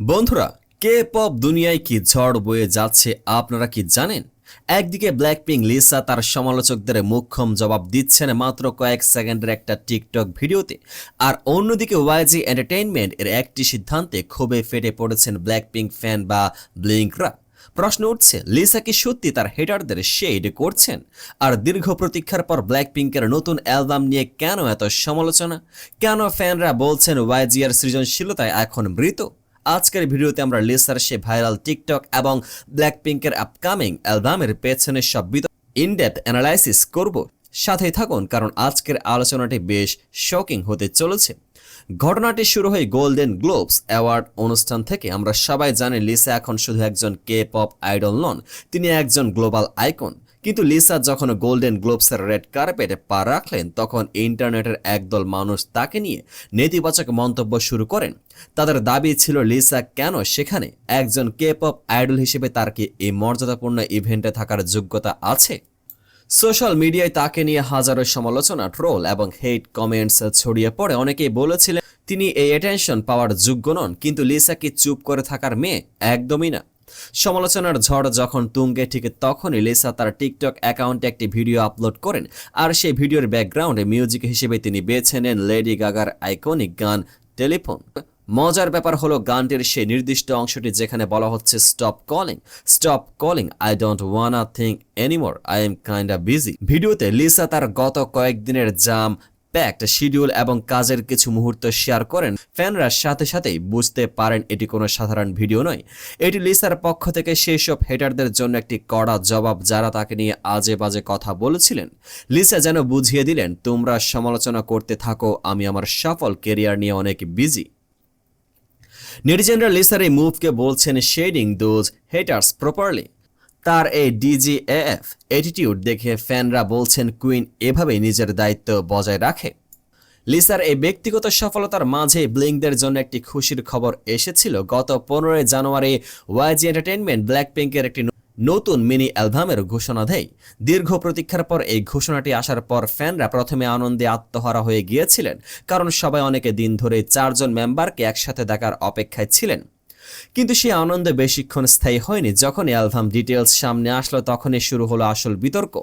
বন্ধুরা K pop দুনিয়ায় কি ঝড় বয়ে যাচ্ছে আপনারা কি জানেন? একদিকে ব্ল্যাকপিং লিসা তার সমালোচকদের মুখ্যম জবাব দিচ্ছেন মাত্র কয়েক সেকেন্ডের একটা টিকটক ভিডিওতে, আর অন্যদিকে ওয়াইজি এন্টারটেইনমেন্ট এর একটি সিদ্ধান্তে ক্ষোভে ফেটে পড়েছেন ব্ল্যাকপিং ফ্যান বা ব্লিঙ্করা প্রশ্ন উঠছে লিসা কি সত্যি তার হেটারদের শেড করছেন? আর দীর্ঘ প্রতীক্ষার পর ব্ল্যাক পিঙ্কের নতুন অ্যালবাম নিয়ে কেন এত সমালোচনা? কেন ফ্যানরা বলছেন ওয়াইজিয়ার সৃজনশীলতায় এখন মৃত? আজকের ভিডিওতে আমরা লিসার সে ভাইরাল টিকটক এবং ব্ল্যাক পিঙ্কের আপকামিং অ্যালবামের পেছনে সব বিত ইনডেপথ অ্যানালাইসিস করব। সাথেই থাকুন, কারণ আজকের আলোচনাটি বেশ শকিং হতে চলেছে। ঘটনাটি শুরু হয় গোল্ডেন গ্লোবস অ্যাওয়ার্ড অনুষ্ঠান থেকে। আমরা সবাই জানি, লিসা এখন শুধু একজন কে পপ আইডল নন, তিনি একজন গ্লোবাল আইকন কিন্তু লিসা যখন গোল্ডেন গ্লোবসের রেড কার্পেটে পা রাখলেন, তখন ইন্টারনেটের একদল মানুষ তাকে নিয়ে নেতিবাচক মন্তব্য শুরু করেন। তাদের দাবি ছিল লিসা কেন সেখানে? একজন কে পপ আইডল হিসেবে তার কি এই মর্যাদাপূর্ণ ইভেন্টে থাকার যোগ্যতা আছে? সোশ্যাল মিডিয়ায় তাকে নিয়ে হাজারো সমালোচনা, ট্রোল এবং হেট কমেন্টস ছড়িয়ে পড়ে। অনেকেই বলেছিলেন, তিনি এই অ্যাটেনশন পাওয়ার যোগ্য নন। কিন্তু লিসা কি চুপ করে থাকার মেয়ে? একদমই না। সমালোচনার ঝড় যখন তুঙ্গে, ঠিক তখনই লিসা তার টিকটক অ্যাকাউন্টে একটি ভিডিও আপলোড করেন। আর সেই ভিডিওর ব্যাকগ্রাউন্ডে মিউজিক হিসেবে তিনি বেছে নেন লেডি গাগার আইকনিক গান টেলিফোন। মজার ব্যাপার হলো গানটির সেই নির্দিষ্ট অংশটি যেখানে বলা হচ্ছে, stop calling. Stop calling, I don't wanna think anymore, I am kind a busy. ভিডিওতে লিসা তার গত কয়েকদিনের জাম প্যাক্ট শিডিউল এবং কাজের কিছু মুহূর্ত শেয়ার করেন ফ্যানরা সাথে সাথেই বুঝতে পারেন এটি কোনো সাধারণ ভিডিও নয়। এটি লিসার পক্ষ থেকে সেই সব হেটারদের জন্য একটি কড়া জবাব যারা তাকে নিয়ে আজে বাজে কথা বলেছিলেন। লিসা যেন বুঝিয়ে দিলেন, তোমরা সমালোচনা করতে থাকো, আমি আমার সফল কেরিয়ার নিয়ে অনেক বিজি নেটিজেনরা লিসার এই মুভকে বলছেন শেডিং দোজ হেটার্স প্রপারলি তার এই ডিজিএফ অ্যাটিটিউড দেখে ফ্যানরা বলছেন কুইন এভাবেই নিজের দায়িত্ব বজায় রাখে। লিসার এই ব্যক্তিগত সফলতার মাঝে ব্লিংকদের জন্য একটি খুশির খবর এসেছিল। গত পনেরোই জানুয়ারি ওয়াইজি এন্টারটেনমেন্ট ব্ল্যাক পিঙ্কের একটি নতুন মিনি অ্যালবামের ঘোষণা দেয়। দীর্ঘ প্রতীক্ষার পর এই ঘোষণাটি আসার পর ফ্যানরা প্রথমে আনন্দে আত্মহারা হয়ে গিয়েছিলেন, কারণ সবাই অনেকে দিন ধরে চারজন মেম্বারকে একসাথে দেখার অপেক্ষায় ছিলেন। কিন্তু সেই আনন্দে বেশিক্ষণ স্থায়ী হয়নি। যখন অ্যালবাম ডিটেলস সামনে আসলো, তখনই শুরু হলো আসল বিতর্ক।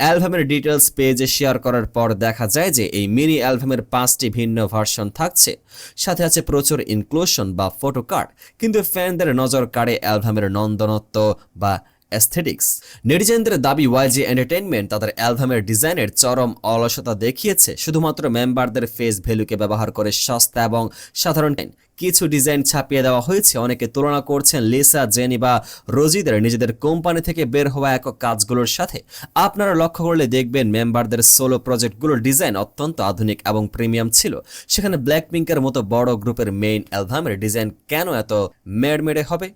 অ্যালবামের ডিটেলস পেজে শেয়ার করার পর দেখা যায় যে এই মিনি অ্যালবামের পাঁচটি ভিন্ন ভার্সন থাকছে। সাথে আছে প্রচুর ইনক্লুশন বা ফটো কার্ড কিন্তু ফ্যানদের নজর কাড়ে অ্যালবামের নন্দনত্ব বা অ্যাস্থেটিক্স নেটিজেনদের দাবি ওয়াইজি এন্টারটেইনমেন্ট তাদের অ্যালবামের ডিজাইনের চরম অলসতা দেখিয়েছে। শুধুমাত্র মেম্বারদের ফেস ভ্যালুকে ব্যবহার করে সস্তা এবং সাধারণ কিছু ডিজাইন ছাপিয়ে দেওয়া হয়েছে। অনেকে তুলনা করছেন লিসা, জেনি বা রোজিদের নিজেদের কোম্পানি থেকে বের হওয়া একক কাজগুলোর সাথে। আপনারা লক্ষ্য করলে দেখবেন মেম্বারদের সোলো প্রজেক্টগুলোর ডিজাইন অত্যন্ত আধুনিক এবং প্রিমিয়াম ছিল। সেখানে ব্ল্যাক পিঙ্কের মতো বড় গ্রুপের মেইন অ্যালবামের ডিজাইন কেন এত মেড়মেড়ে হবে?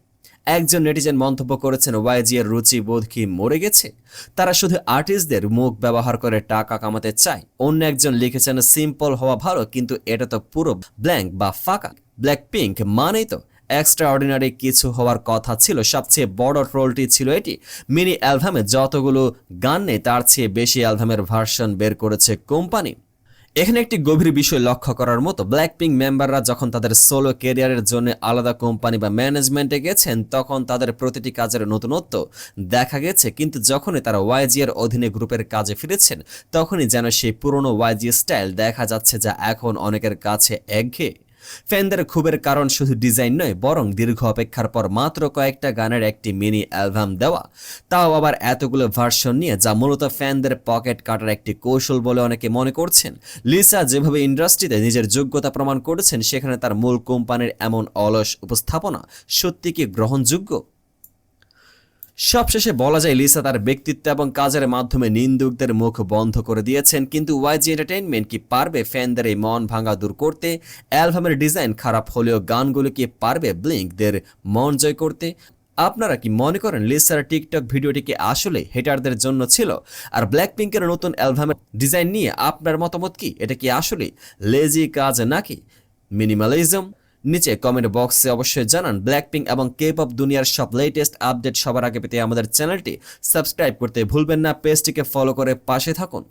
একজন নেটিজেন মন্তব্য করেছেন ওয়াইজি এর রুচি বোধ কি মরে গেছে? তারা শুধু আর্টিস্টদের মুখ ব্যবহার করে টাকা কামাতে চায়। অন্য একজন লিখেছেন, সিম্পল হওয়া ভালো, কিন্তু এটা তো পুরো ব্ল্যাঙ্ক বা ফাঁকা। ব্ল্যাক পিঙ্ক মানেই তো এক্সট্রা অর্ডিনারি কিছু হওয়ার কথা ছিল। সবচেয়ে বড় ট্রোলটি ছিল এটি। মিনি অ্যালবামে যতগুলো গান নেই, তার চেয়ে বেশি অ্যালবামের ভার্সন বের করেছে কোম্পানি। এখানে একটি গভীর বিষয় লক্ষ্য করার মতো ব্ল্যাক পিঙ্ক মেম্বাররা যখন তাদের সোলো কেরিয়ারের জন্য আলাদা কোম্পানি বা ম্যানেজমেন্টে গেছেন, তখন তাদের প্রতিটি কাজের নতুনত্ব দেখা গেছে। কিন্তু যখনই তারা ওয়াইজি এর অধীনে গ্রুপের কাজে ফিরেছেন, তখনই যেন সেই পুরনো ওয়াইজি স্টাইল দেখা যাচ্ছে যা এখন অনেকের কাছে একঘেয়ে। ফ্যানদের ক্ষোভের কারণ শুধু ডিজাইন নয়, বরং দীর্ঘ অপেক্ষার পর মাত্র কয়েকটা গানের একটি মিনি অ্যালবাম দেওয়া। তাও আবার এতগুলো ভার্সন নিয়ে, যা মূলত ফ্যানদের পকেট কাটার একটি কৌশল বলে অনেকে মনে করছেন। লিসা যেভাবে ইন্ডাস্ট্রিতে নিজের যোগ্যতা প্রমাণ করেছেন, সেখানে তার মূল কোম্পানির এমন অলস উপস্থাপনা সত্যি কি গ্রহণযোগ্য? সবশেষে বলা যায় লিসা তার ব্যক্তিত্ব এবং কাজের মাধ্যমে নিন্দুকদের মুখ বন্ধ করে দিয়েছেন, কিন্তু ওয়াইজি এন্টারটেইনমেন্ট কি পারবে? ফ্যানদের এই মন ভাঙা দূর করতে, অ্যালবামের ডিজাইন খারাপ হলেও গানগুলো কি পারবে ব্লিঙ্কদের মন জয় করতে? আপনারা কি মনে করেন লিসার টিকটক ভিডিওটি কি আসলে হেটারদের জন্য ছিল? আর ব্ল্যাক পিঙ্কের নতুন অ্যালবামের ডিজাইন নিয়ে আপনার মতামত কি? এটা কি আসলে লেজি কাজ নাকি? মিনিমালিজম নিচে কমেন্ট বক্সে অবশ্যই জানান। ব্ল্যাক পিঙ্ক এবং কে পপ দুনিয়ার সব লেটেস্ট আপডেট সবার আগে পেতে আমাদের চ্যানেলটি সাবস্ক্রাইব করতে ভুলবেন না। পেজটিকে ফলো করে পাশে থাকুন।